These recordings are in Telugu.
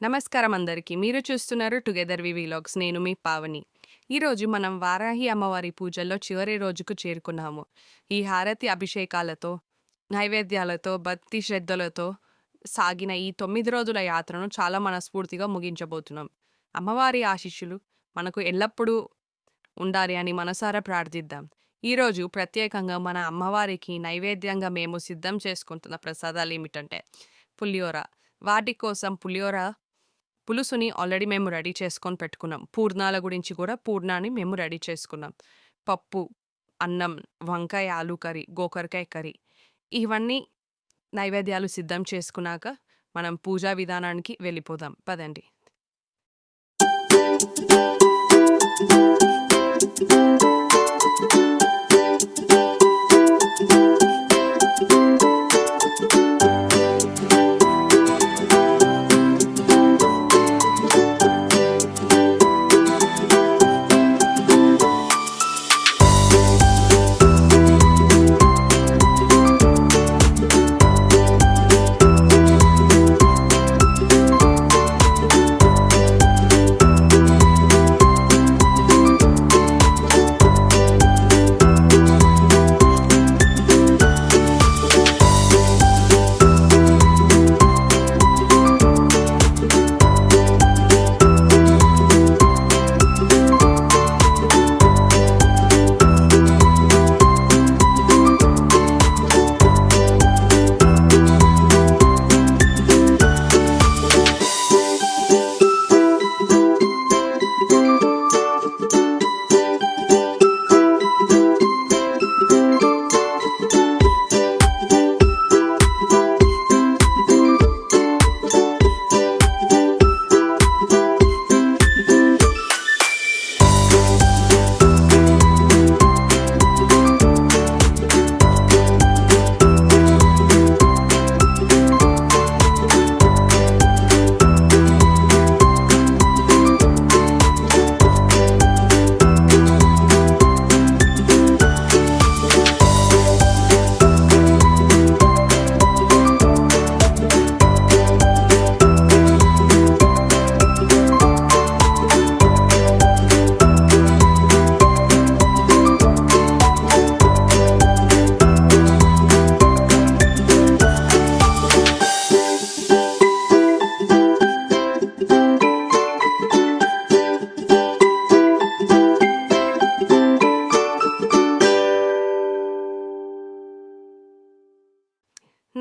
నమస్కారం అందరికీ మీరు చూస్తున్నారు టుగెదర్ వి వీలాగ్స్. నేను మీ పావని. ఈరోజు మనం వారాహి అమ్మవారి పూజల్లో చివరి రోజుకు చేరుకున్నాము. ఈ హారతి అభిషేకాలతో నైవేద్యాలతో భక్తి శ్రద్ధలతో సాగిన ఈ తొమ్మిది రోజుల యాత్రను చాలా మనస్ఫూర్తిగా ముగించబోతున్నాం. అమ్మవారి ఆశీస్సులు మనకు ఎల్లప్పుడూ ఉండాలి అని మనసారా ప్రార్థిద్దాం. ఈరోజు ప్రత్యేకంగా మన అమ్మవారికి నైవేద్యంగా మేము సిద్ధం చేసుకుంటున్న ప్రసాదాలు ఏమిటంటే పులిహోర. వాటి కోసం పులిహోర పులుసుని ఆల్రెడీ మేము రెడీ చేసుకొని పెట్టుకున్నాం. పూర్ణాల గురించి కూడా పూర్ణాన్ని మేము రెడీ చేసుకున్నాం. పప్పు అన్నం వంకాయ ఆలు కర్రీ గోకరకాయ కర్రీ ఇవన్నీ నైవేద్యాలు సిద్ధం చేసుకున్నాక మనం పూజా విధానానికి వెళ్ళిపోదాం. పదండి.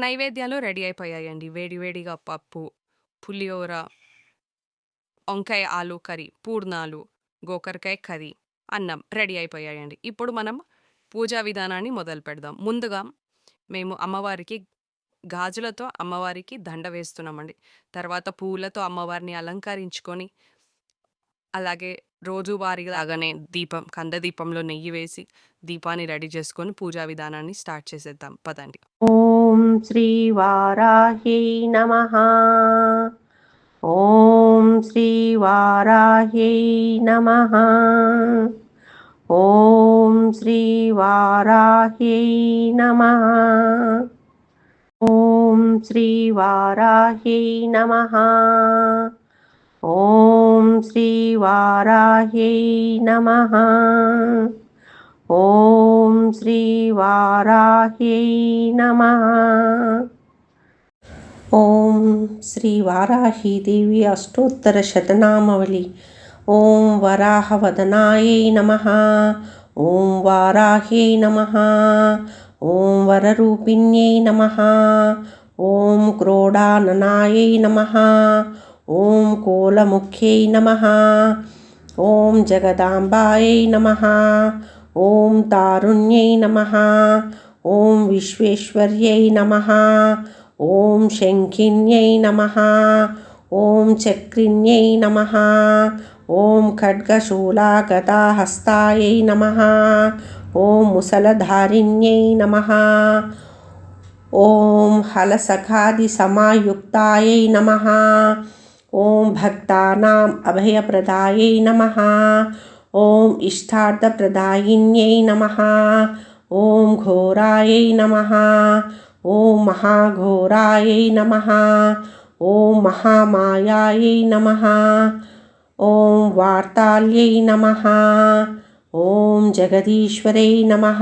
నైవేద్యాలు రెడీ అయిపోయాయండి. వేడివేడిగా పప్పు పులిహోర వంకాయ ఆలు కర్రీ పూర్ణాలు గోకరకాయ కర్రీ అన్నం రెడీ అయిపోయాయండి. ఇప్పుడు మనం పూజా విధానాన్ని మొదలు పెడదాం. ముందుగా మేము అమ్మవారికి గాజులతో అమ్మవారికి దండ వేస్తున్నామండి. తర్వాత పూలతో అమ్మవారిని అలంకరించుకొని అలాగే రోజువారీ లాగానే దీపం కంద దీపంలో నెయ్యి వేసి దీపాన్ని రెడీ చేసుకొని పూజా విధానాన్ని స్టార్ట్ చేసేద్దాం. పదండి. ॐ श्रीवाराह्यै नमः ॐ श्रीवाराह्यै नमः ॐ श्रीवाराह्यै नमः ॐ श्रीवाराह्यै नमः ॐ श्रीवाराह्यै नमः ॐ श्रीवाराह्यै नमः। ॐ श्रीवाराहीदेवी अष्टोत्तरशतनामवली। ॐ वराहवदनायै नमः। ॐ वाराह्यै नमः। ॐ वररूपिण्यै नमः। ॐ क्रोडाननायै नमः। ॐ कोलमुख्यै नमः। ॐ जगदाम्बायै नमः ॐ तारुण्यै नमः। ॐ विश्वेश्वर्यै नमः। ॐ शङ्खिन्यै नमः। ॐ चक्रिण्यै नमः। ॐ खड्गशूलागदाहस्तायै नमः। ॐ मुसलधारिण्यै नमः। ॐ हलसखादिसमायुक्तायै नमः। ॐ भक्तानाम् अभयप्रदायै नमः। ॐ इष्टार्थप्रदायिन्यै नमः। ॐ घोरायै नमः। ॐ महाघोरायै नमः। ॐ महामायायै नमः। ॐ वार्ताल्यै नमः। ॐ जगदीश्वरै नमः।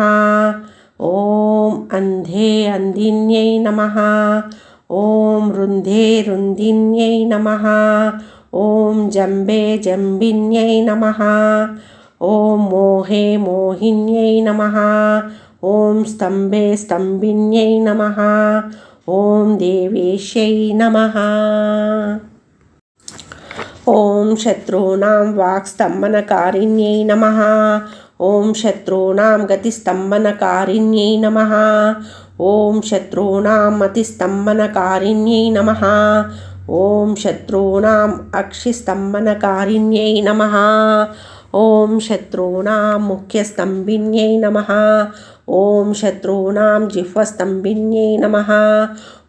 ॐ अन्धे अन्दिन्यै नमः। ॐ रुन्धे रुन्दिन्यै नमः। ॐ जम्बे जम्बिन्यै नमः ॐ मोहे मोहिन्यै नमः ॐ स्तम्भे स्तम्भिन्यै नमः ॐ देवेश्यै नमः ॐ शत्रूणां वाक्स्तम्भनकारिण्यै नमः ॐ शत्रूणां गतिस्तम्भनकारिण्यै नमः ॐ शत्रूणाम् अतिस्तम्भनकारिण्यै नमः ఓం శత్రూణాం అక్షిస్తంభనకారిణ్యై నమ. ఓం శత్రూణాం ముఖ్యస్తంభిన్యై నమ. ఓం శత్రూణాం జిహ్వస్తంభిన్యై నమ.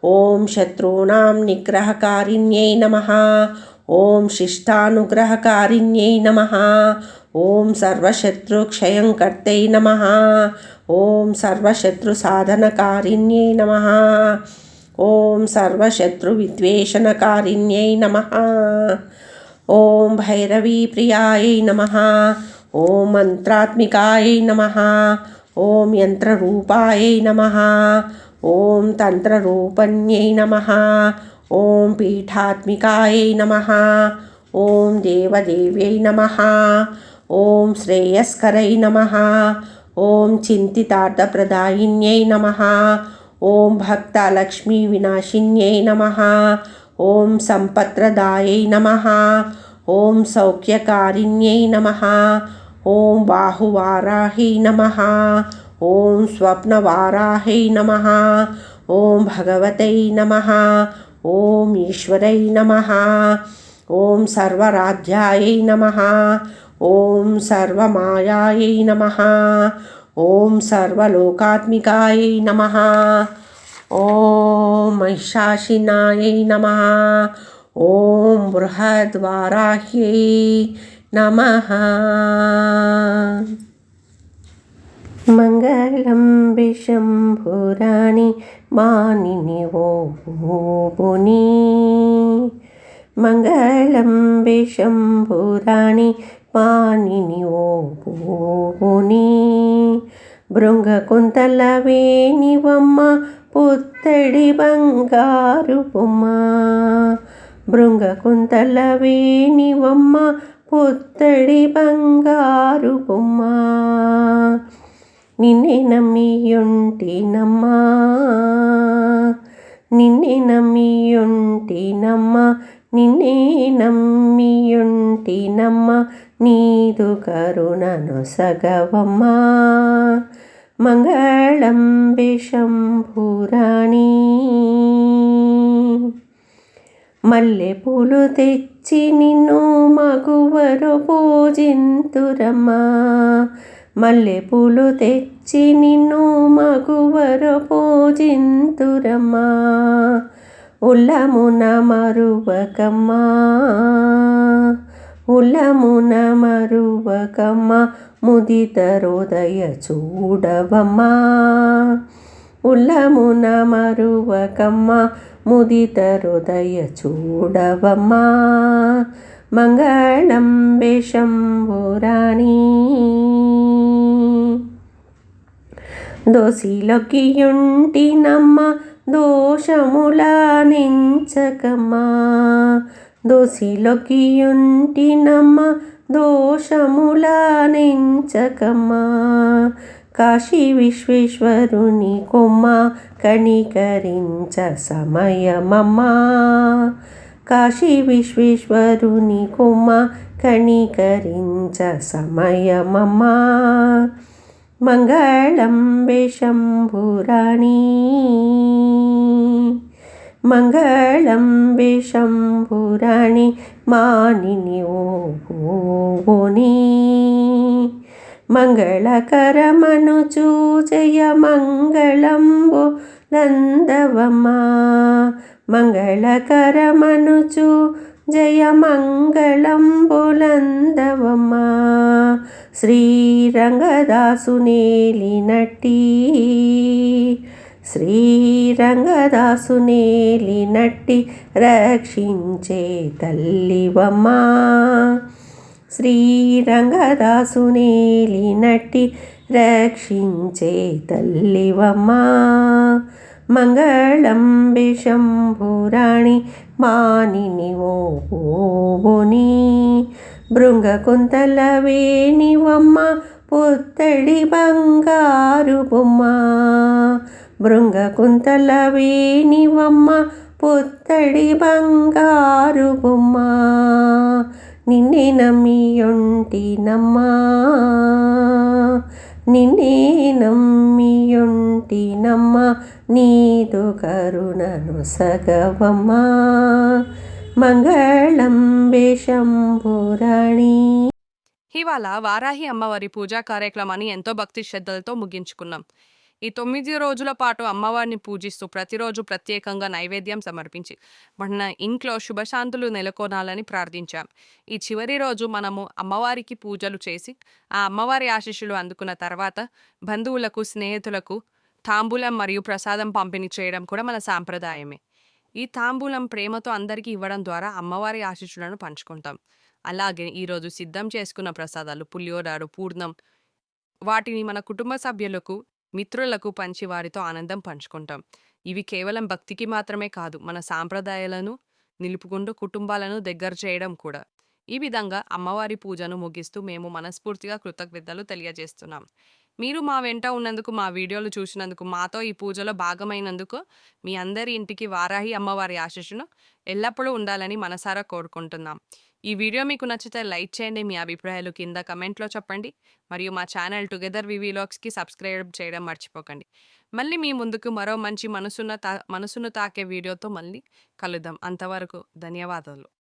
ఓం శత్రూణాం నిగ్రహకారిణ్యై నమ. ఓం శిష్టానుగ్రహకారిణ్యై నమ. ఓం సర్వశత్రుక్షయంకర్తై నమ. ఓం సర్వశత్రుసాధనకారిణ్యై నమ. ॐ सर्वशत्रुविद्वेषणकारिण्यै नमः। ॐ भैरवीप्रियायै नमः। ॐ मन्त्रात्मिकायै नमः। ॐ यन्त्ररूपायै नमः। ॐ तन्त्ररूपण्यै नमः। ॐ पीठात्मिकायै नमः। ॐ देवदेव्यै नमः। ॐ श्रेयस्करै नमः। ॐ चिन्तितार्थप्रदायिन्यै नमः। ॐ भक्तलक्ष्मीविनाशिन्यै नमः। ॐ सम्पत्प्रदायै नमः। ॐ सौख्यकारिण्यै नमः। ॐ बाहुवाराही नमः। ॐ स्वप्नवाराही नमः। ॐ भगवतै नमः। ॐ ईश्वरै नमः। ॐ सर्वराध्यायै नमः। ॐ सर्वमायायै नमः। ओम सर्वलोकात्मिकाय नमः। ॐ महिषाशिनायै नमः। ॐ बृहद्वाराह्यै नमः। मङ्गलं विशम्भुराणि मानिनि वो भुवुनि मङ्गलं विशम्भुराणि मानिनि वो भुवुनि భృంగకుంతల వేణివమ్మ పుత్తడి బంగారు బొమ్మ. భృంగకుంతల వేణివమ్మ పుత్తడి బంగారు బొమ్మ. నిన్నే నమ్మియుంటినమ్మా. నిన్నే నమ్మియుంటినమ్మా. నిన్నే నమ్మియుంటినమ్మ నీదు కరుణను సగవమ్మ. విశంభురాణి. మల్లె పూలు తెచ్చి నిన్ను మగువరు పూజింతురమ్మా. మల్లె పూలు తెచ్చి నిన్ను మగువరు పూజింతురమ్మా. ఉల్లమున మరువకమ్మా ఉల్లమున మరువకమ్మా ముదిత హృదయ చూడవమ్మా. ఉల్లమున మరువకమ్మా ముదిత హృదయ చూడవమ్మా. మంగళం విశంభురాణి దోసిలొక్కియుంటినమ్మ. దోషముల నించకమ్మా దోసిలొక్కియుంటినమ్మ దోషముల నించకమ్మా కాశీ విశ్వేశ్వరుని కొమ్మ కణికరించ సమయమమ్మా. కాశీ విశ్వేశ్వరుని కొమ్మ కణికరించ సమయమమ్మా. మంగళం విశంభురాణి మంగళం విశంభురాణి మానిని ఓని మంగళకరమనుచు జయ మంగళంబు నందవమా. మంగళకరమనుచు జయ మంగళంబులందవమా శ్రీరంగదాసునేలినట్టి. శ్రీరంగదాసునేలినట్టి రక్షించే తల్లివమ్మా. శ్రీరంగదాసునేలినట్టి రక్షించే తల్లివమ్మా. మంగళం శంభురాణి మానిని ఓ పోని. భృంగకుంతల వేణివమ్మ పుత్తడి బంగారు బొమ్మ. భృంగకుంతల వేణివమ్మ పుత్తడి బంగారు బొమ్మ. నిన్నే నమ్మియుంటినమ్మా నిన్నే నమ్మియుంటినమ్మ నీదు కరుణను సగవమ్మా. మంగళం శంభురాణి. ఇవాళ వారాహి అమ్మవారి పూజా కార్యక్రమాన్ని ఎంతో భక్తి శ్రద్ధలతో ముగించుకున్నాం. ఈ తొమ్మిది రోజుల పాటు అమ్మవారిని పూజిస్తూ ప్రతిరోజు ప్రత్యేకంగా నైవేద్యం సమర్పించి మన ఇంట్లో శుభశాంతులు నెలకొనాలని ప్రార్థించాం. ఈ చివరి రోజు మనము అమ్మవారికి పూజలు చేసి ఆ అమ్మవారి ఆశీస్సులు అందుకున్న తర్వాత బంధువులకు స్నేహితులకు తాంబూలం మరియు ప్రసాదం పంపిణీ చేయడం కూడా మన సాంప్రదాయమే. ఈ తాంబూలం ప్రేమతో అందరికీ ఇవ్వడం ద్వారా అమ్మవారి ఆశీస్సులను పంచుకుంటాం. అలాగే ఈరోజు సిద్ధం చేసుకున్న ప్రసాదాలు పులియోరారు పూర్ణం వాటిని మన కుటుంబ సభ్యులకు మిత్రులకు పంచి వారితో ఆనందం పంచుకుంటాం. ఇవి కేవలం భక్తికి మాత్రమే కాదు మన సాంప్రదాయాలను నిలుపుకుంటూ కుటుంబాలను దగ్గర చేయడం కూడా. ఈ విధంగా అమ్మవారి పూజను ముగిస్తూ మేము మనస్ఫూర్తిగా కృతజ్ఞతలు తెలియజేస్తున్నాం. మీరు మా వెంట ఉన్నందుకు మా వీడియోలు చూసినందుకు మాతో ఈ పూజలో భాగమైనందుకు మీ అందరి ఇంటికి వారాహి అమ్మవారి ఆశీస్సును ఎల్లప్పుడూ ఉండాలని మనసారా కోరుకుంటున్నాం. ఈ వీడియో మీకు నచ్చితే లైక్ చేయండి మీ అభిప్రాయాలు కింద కమెంట్లో చెప్పండి. మరియు మా ఛానల్ టుగెదర్ వివీలాగ్స్కి సబ్స్క్రైబ్ చేయడం మర్చిపోకండి. మళ్ళీ మీ ముందుకు మరో మంచి మనసున్న తా మనసును తాకే వీడియోతో మళ్ళీ కలుద్దాం. అంతవరకు ధన్యవాదాలు.